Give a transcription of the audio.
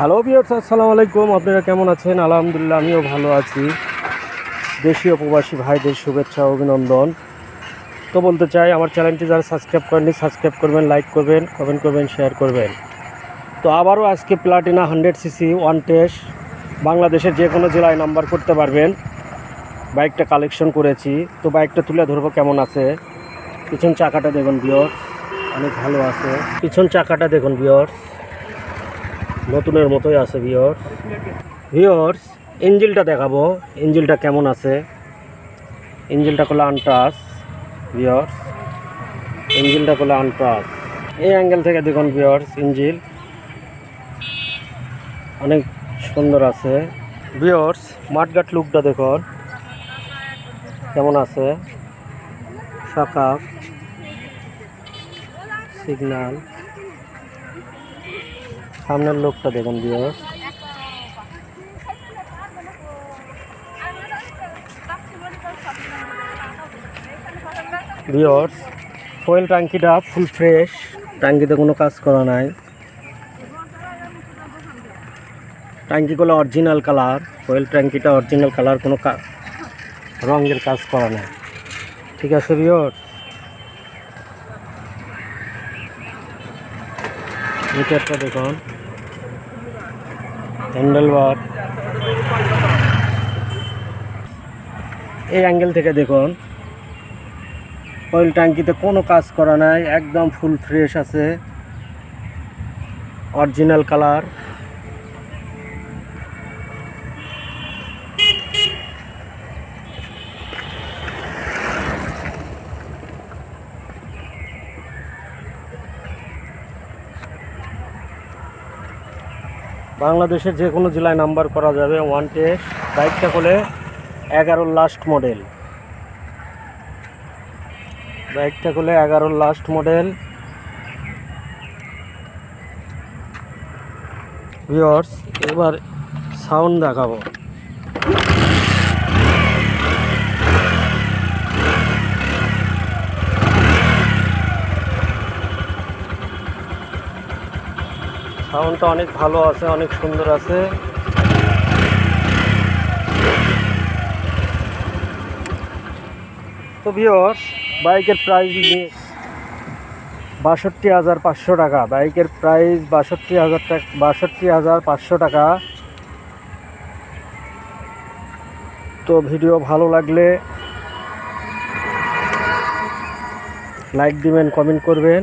Hello বিয়ার্স আসসালামু আলাইকুম। আপনারা কেমন আছেন? আলহামদুলিল্লাহ, আমিও ভালো আছি। দেশীয় প্রবাসী ভাইদের শুভেচ্ছা, অভিনন্দন। তো বলতে চাই, আমার চ্যানেলটি যারা সাবস্ক্রাইব করেননি, সাবস্ক্রাইব করবেন, লাইক করবেন কমেন্ট করবেন শেয়ার করবেন। তো আবারও আজকে Platina hundred CC one test বাংলাদেশের যে কোনো জেলায় নাম্বার করতে পারবেন। বাইকটা কালেকশন করেছি। তো বাইকটা তুলে ধরবো, কেমন আছে? পিছন চাকাটা দেখুন বিয়র অনেক ভালো আছে। পিছন চাকাটা দেখুন বিয়র নতুনের মতোই আছে ভিওর্স ভিওর্স ইঞ্জিলটা দেখাবো। ইঞ্জিলটা কেমন আছে? ইঞ্জিলটা করলে আনটাস ভিওর্স ইঞ্জিলটা করলে আনটাস এই অ্যাঙ্গেল থেকে দেখুন ভিওর্স ইঞ্জিল অনেক সুন্দর আছে। ভিওর্স মাঠঘাট লুকটা দেখুন। কেমন আছে? সকাপ। সিগন্যাল সামনের লোকটা দেখুন বিয়ার বিয়ার্স ফয়েল ট্যাঙ্কিটা ফুল ফ্রেশ ট্যাঙ্কিতে কোনো কাজ করা নাই। ট্যাঙ্কিগুলো অরিজিনাল কালার ফয়েল ট্যাঙ্কিটা অরিজিনাল কালার কোনো রঙের কাজ করা নাই। ঠিক আছে বিয়ার্স মিটারটা দেখুন। হ্যান্ডেল বার এই অ্যাঙ্গেল থেকে দেখুন। অয়েল ট্যাঙ্কিতে কোনো কাজ করা নাই, একদম ফুল ফ্রেশ আছে। অরিজিনাল কালার বাংলাদেশের যে কোনো জেলায় নাম্বার করা যাবে ওয়ান টেস্ট। বাইকটা হলে এগারোর লাস্ট মডেল। বাইকটা হলে এগারোর লাস্ট মডেল। ভিওর্স এবার সাউন্ড দেখাবো। সাউন্ডটা অনেক ভালো আছে, অনেক সুন্দর আছে। তো ভিওর্স বাইকের প্রাইস বাষট্টি হাজার পাঁচশো টাকা। বাইকের প্রাইস বাষট্টি হাজার টাকা, বাষট্টি হাজার পাঁচশো টাকা। তো ভিডিও ভালো লাগলে লাইক দিবেন কমেন্ট করবেন।